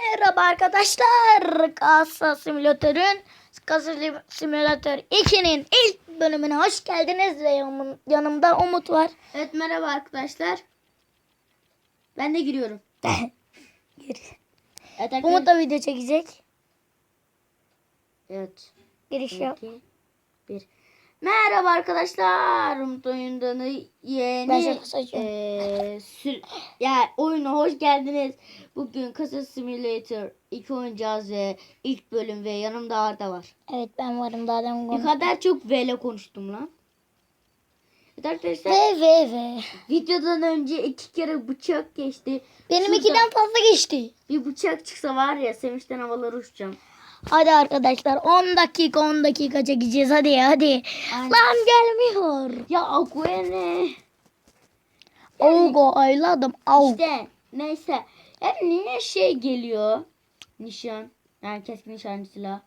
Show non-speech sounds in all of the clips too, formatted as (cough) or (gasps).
Merhaba arkadaşlar. Kasa Simülatör'ün Kasa Simülatör 2'nin ilk bölümüne hoş geldiniz ve yanım- yanımda Umut var. Evet merhaba arkadaşlar. Ben de giriyorum. (laughs) Evet, arkadaşlar- Umut da video çekecek. Evet. Giriş yap. iki, bir. Merhaba arkadaşlar. Umut Oyundan'ı Ben yeni eee sür ya oyuna hoş geldiniz. Bugün Kasa Simulator 2 oynayacağız ve ilk bölüm ve yanımda Arda var. Evet ben varım daha demin Ne kadar çok V ile konuştum lan. Evet arkadaşlar Ve ve ve. videodan önce iki kere bıçak geçti. Benim Şurada ikiden fazla geçti. Bir bıçak çıksa var ya sevinçten havalara uçacağım. Hadi arkadaşlar 10 dakika 10 dakika çekeceğiz hadi hadi. Aynen. Lan gelmiyor. Ya Aguene. Augo ayladım. Au. İşte neyse. Yani niye şey geliyor? Nişan. Yani keskin nişancı silah.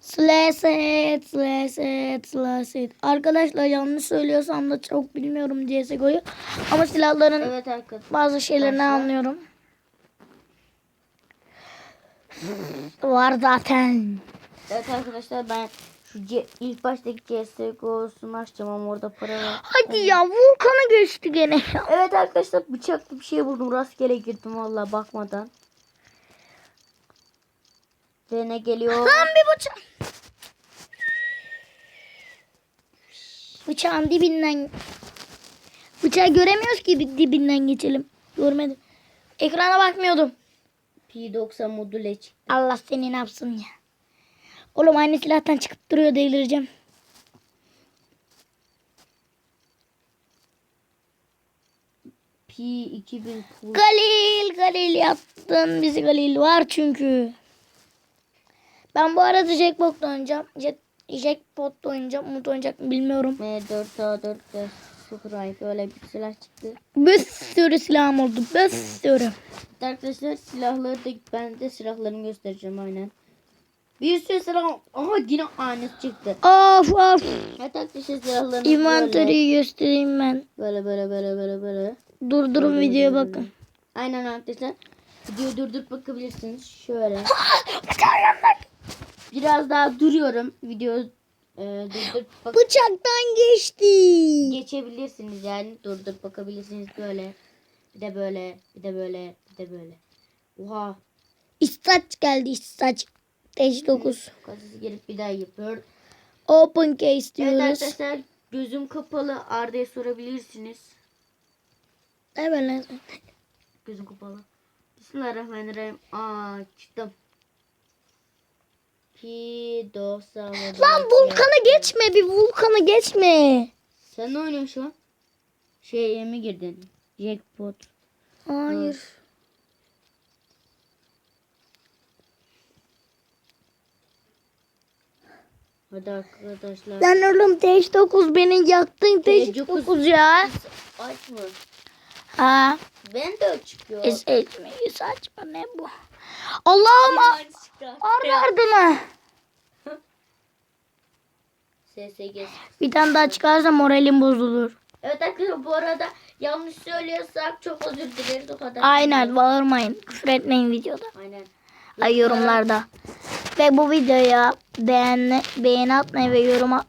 Slaset, slaset, slaset. Arkadaşlar yanlış söylüyorsam da çok bilmiyorum CSGO'yu. Ama silahların Evet arkadaşlar. bazı şeylerini anlıyorum. Var zaten. Evet arkadaşlar ben şu C- ilk baştaki CSGO'sunu açacağım ama orada para var. Hadi ya vulkanı geçti gene. Evet arkadaşlar bıçaklı bir şey buldum. Rastgele girdim valla bakmadan. Ve ne geliyor? Lan bir bıçak. Bıçağın dibinden. Bıçağı göremiyoruz ki dibinden geçelim. Görmedim. Ekrana bakmıyordum. P90 modüle çıktı. Allah seni ne yapsın ya. Oğlum aynı silahtan çıkıp duruyor delireceğim. P2000 full. Galil Galil yaptın bizi Galil var çünkü. Ben bu arada Jackpot'la oynayacağım. Jet, Jackpot'la oynayacağım. Umut oynayacak mı bilmiyorum. M4A4 ve Sukhray böyle bir silah çıktı. Bir sürü silahım oldu. Bir sürü. Arkadaşlar silahları da ben de silahlarımı göstereceğim aynen. Bir sürü silah ama yine aynısı çıktı. Of of. Evet arkadaşlar silahlarımı böyle, Inventory'yi göstereyim ben. böyle böyle böyle böyle böyle. Durdurun videoya bakın. Aynen arkadaşlar. Videoyu durdurup bakabilirsiniz. Şöyle. Biraz daha duruyorum. Video e, durdurup bak Bıçaktan geçti. geçebilirsiniz yani. Durdurup bakabilirsiniz böyle. Bir de böyle, bir de böyle, bir de böyle. Oha. İstaç geldi istaç. Stage 9. Kasası gelip bir daha yapıyor. Open case Evet diyoruz. arkadaşlar gözüm kapalı Arda'ya sorabilirsiniz. Evet. Gözüm kapalı. Bismillahirrahmanirrahim. Açtım. P90 Lan vulkanı geçme bir vulkanı geçme. Sen ne oynuyorsun şu an? Şeye mi girdin? Jackpot. Hayır. Hadi arkadaşlar. Lan oğlum Stage 9 beni yaktın Stage Stage 9 ya. Aç mı? Ha. Ben de çıkıyor. Es etmeyi saçma ne bu? Allah'ım a- ar ardına. SSG. Bir tane daha çıkarsa moralim bozulur. Evet arkadaşlar bu arada yanlış söylüyorsak çok özür dileriz o kadar. Aynen bağırmayın. Küfür etmeyin videoda. Aynen. Ay yorumlarda. Ve bu videoya beğeni, beğeni atmayı ve yorum at-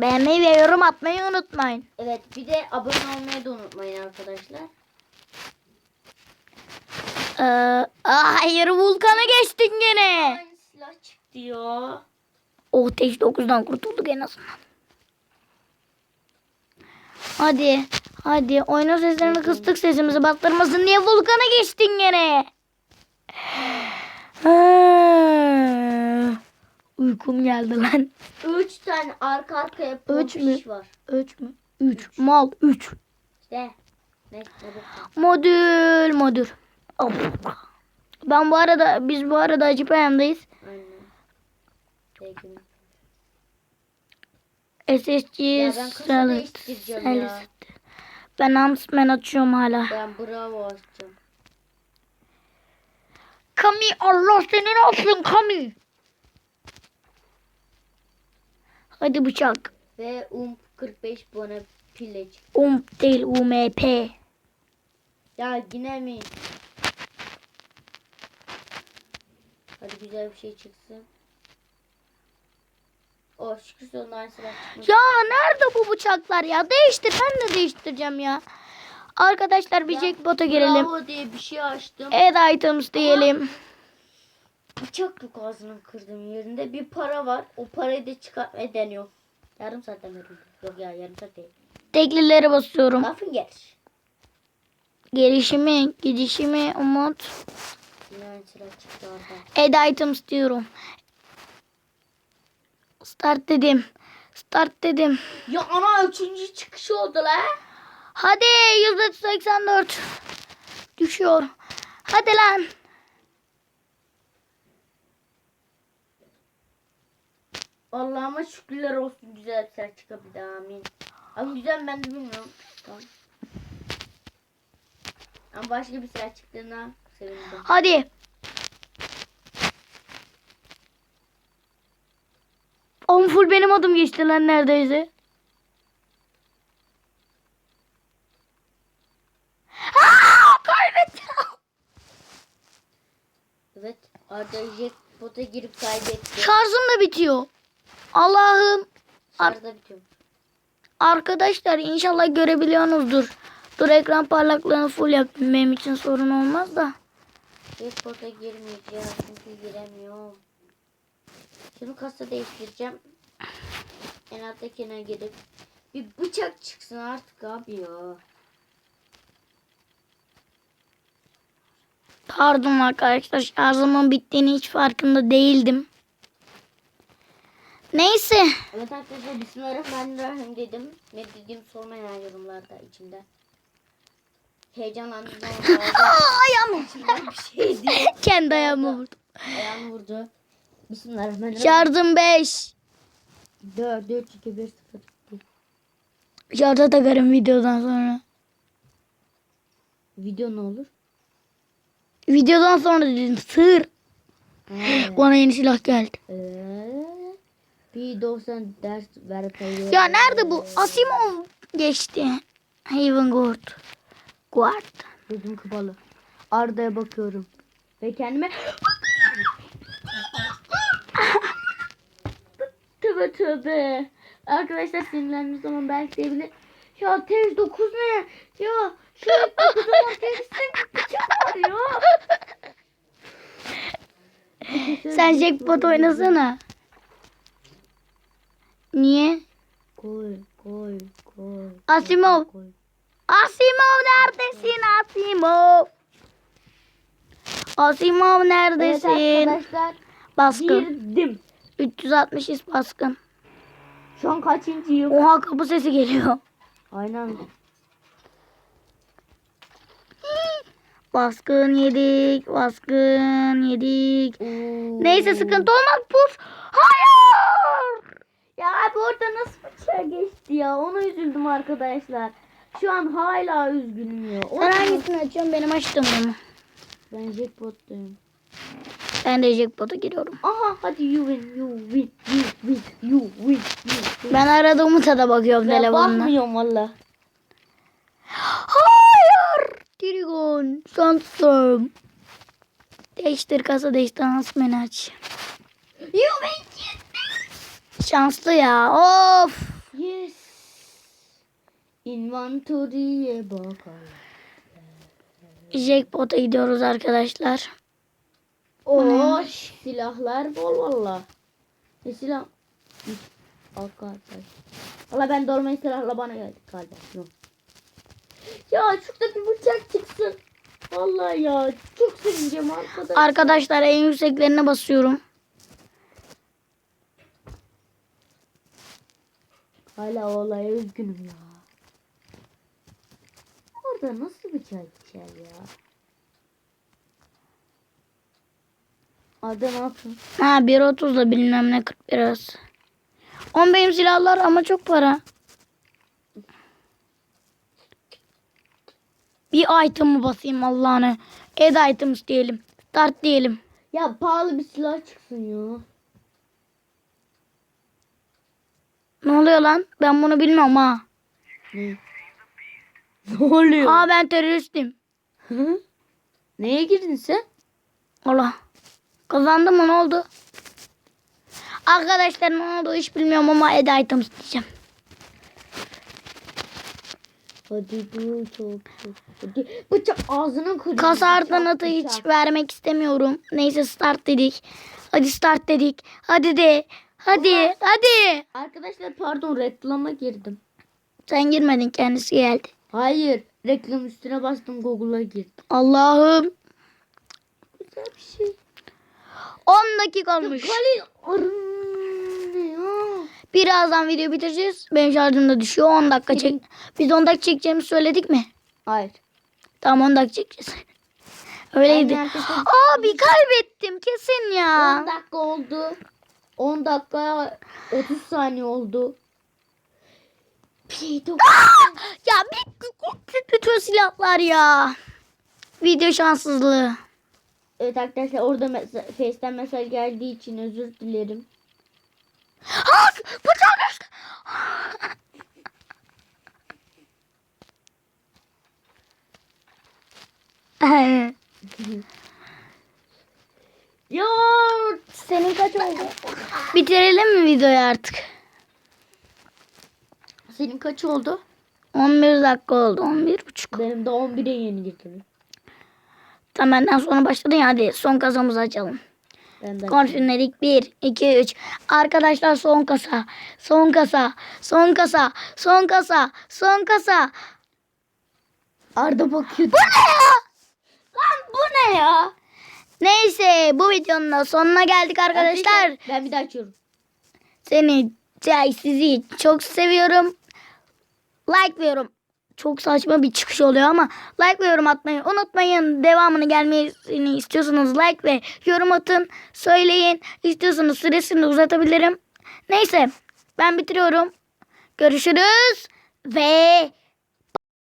beğenmeyi ve yorum atmayı unutmayın. Evet bir de abone olmayı da unutmayın arkadaşlar. Ee, aa, hayır vulkanı geçtin gene. Silah çıktı ya. Oh Stage 9'dan kurtulduk en azından. Hadi. Hadi. Oyunun seslerini kıstık sesimizi bastırmasın diye vulkanı geçtin gene. (sighs) Uykum geldi lan. Üç tane arka arkaya Üç pompiş mü? var. Üç mü? Üç. Mal. Üç. İşte. Modül. Modül. Ben bu arada biz bu arada acı payandayız. Aynen. Peki. SSG Ya ben Amsman açıyorum hala. Ben bravo açacağım. Kami Allah seni ne yapsın Kami? Hadi bıçak. Ve um 45 bana pile çıktı. UMP değil UMP. Ya yine mi? Hadi güzel bir şey çıksın. Oh şükür sonunda aynı silah çıkmış. Ya nerede bu bıçaklar ya? Değiştir. Ben de değiştireceğim ya. Arkadaşlar bir jackpot'a girelim. Bravo diye bir şey açtım. Add items diyelim. Bıçak yok ağzını kırdığım yerinde. Bir para var. O parayı da çıkartmaya deniyor. Yarım saatten beri. Yok ya yarım saat değil. Teklilere basıyorum. Lafın geç. Gelişimi, gidişimi, umut. Add items diyorum. Start dedim. Start dedim. Ya ana üçüncü çıkış oldu la. Hadi %84. Düşüyor. Hadi lan. Allah'ıma şükürler olsun güzel bir silah çıkabildi amin. Ama güzel ben de bilmiyorum. Tamam. Ama başka bir silah çıktığına sevindim. Hadi. On full benim adım geçti lan neredeyse. Aa, kaybettim. Evet. Arda jackpot'a girip kaybetti. Şarjım da bitiyor. Allah'ım. Şarjda bitiyor. Arkadaşlar inşallah görebiliyorsunuzdur. Dur ekran parlaklığını full yaptım. Benim için sorun olmaz da. Jackpot'a girmeyeceğim çünkü giremiyorum. Şunu kasa değiştireceğim. En alttakine girip bir bıçak çıksın artık abi ya. Pardon arkadaşlar şarjımın bittiğini hiç farkında değildim. Neyse. Evet arkadaşlar Bismillahirrahmanirrahim dedim. Ne dediğimi sormayın yorumlarda içimde. Heyecanlandım. (laughs) Ayağım. İçimden bir şey (laughs) Kendi ayağımı vurdum. ayağımı vurdu. Bismillahirrahmanirrahim. Şarjım 5. 4, 4, 2, 1, 0. Şarja takarım videodan sonra. Video ne olur? Videodan sonra dedim sır. Ha. (laughs) Bana yeni silah geldi. Ee, bir 90 ders ver. Ya nerede bu? Asimov geçti. Haven Guard. Guard. Gözüm kapalı. Arda'ya bakıyorum. Ve kendime Tövbe tövbe. Arkadaşlar sinirlendiğim zaman belki diyebilir. Ya tez 9 ne? Ya şu 9 zaman tezisten bıçak var ya. Sen jackpot oynasana. Niye? Koy koy koy. Asimov. koy. Asimov neredesin Asimov? Asimov Evet neredesin? arkadaşlar Baskın. girdim. 360 is baskın. Şu an kaçıncıyım? Oha kapı sesi geliyor. Aynen. Baskın yedik. Baskın yedik. Oo. Neyse sıkıntı olmaz. Puf. Hayır. Ya abi orada nasıl bıçağa geçti ya? Ona üzüldüm arkadaşlar. Şu an hala üzgünüm ya. O Sen hangisini açıyorsun? Benim açtığım mu? Ben jackpot'tayım. Ben de jackpot'a giriyorum. Aha hadi you win, you win, you win, you win, you win. Ben arada Umut'a da bakıyorum Ben telefonla. bakmıyorum valla. Hayır. Trigon. Sandstorm. Değiştir kasa değiştir. Hansman'ı aç. You win. Şanslı ya. Of. Yes. Inventory'e bakalım. Jackpot'a gidiyoruz arkadaşlar. Oo, silahlar bol valla. Ne silah? Arkadaş. Valla ben dolmayı silahla bana geldi galiba. Yok. Ya şurada bir bıçak çıksın. Vallahi ya çok sevineceğim arkadaş. Arkadaşlar en yükseklerine basıyorum. Hala o olaya üzgünüm ya. Orada nasıl bıçak geçer ya? Ne yapıyorsun? Ha 1.30 da bilmem ne 41 arası. 10 benim silahlar ama çok para. Bir item'ı basayım Allah'ını. Add items diyelim. Start diyelim. Ya pahalı bir silah çıksın ya. Ne oluyor lan? Ben bunu bilmiyorum ha. Ne? (laughs) Ne oluyor? Aa ben teröristim. Hı? Neye girdin sen? Allah. Kazandım mı ne oldu? Arkadaşlar ne oldu hiç bilmiyorum ama Eda items diyeceğim. Hadi bu çok. Hadi. Bıçak ağzına kırıyor. Kasardan atı hiç vermek istemiyorum. Neyse start dedik. Hadi start dedik. Hadi de. Hadi. Hadi. Arkadaşlar pardon reklama girdim. Sen girmedin kendisi geldi. Hayır. Reklam üstüne bastım Google'a girdim. Allah'ım. Güzel bir şey. 10 dakika olmuş. Birazdan video bitireceğiz. Benim şarjım da düşüyor. 10 dakika çek. Biz 10 dakika çekeceğimizi söyledik mi? Hayır. Tamam 10 dakika çekeceğiz. (laughs) Öyleydi. Abi kaybettim kesin 10 ya. dakika oldu. 10 dakika 30 saniye oldu. (gasps) Bir yok. Ya gitti bütün silahlar ya. Video şanssızlığı. Evet arkadaşlar orada mesaj, Face'ten mesaj geldiği için özür dilerim. Hak! Bıçak düştü. (laughs) Ya Senin kaç oldu? Bitirelim mi videoyu artık? Senin kaç oldu? 11 dakika oldu. 11 buçuk. Benim de 11'e yeni girdim. Tamam benden sonra başladın ya hadi son kasamızı açalım. Konfinledik 1, 2, 3. Arkadaşlar son kasa. Son kasa. Son kasa. Son kasa. Son kasa. Arda bakıyor. Bu ne ya? Lan bu ne ya? Neyse bu videonun da sonuna geldik arkadaşlar. Ben bir daha açıyorum. Seni, sizi çok seviyorum. Like ve yorum. Çok saçma bir çıkış oluyor ama like ve yorum atmayı unutmayın. Devamını gelmesini istiyorsanız like ve yorum atın. Söyleyin. İstiyorsanız süresini uzatabilirim. Neyse ben bitiriyorum. Görüşürüz ve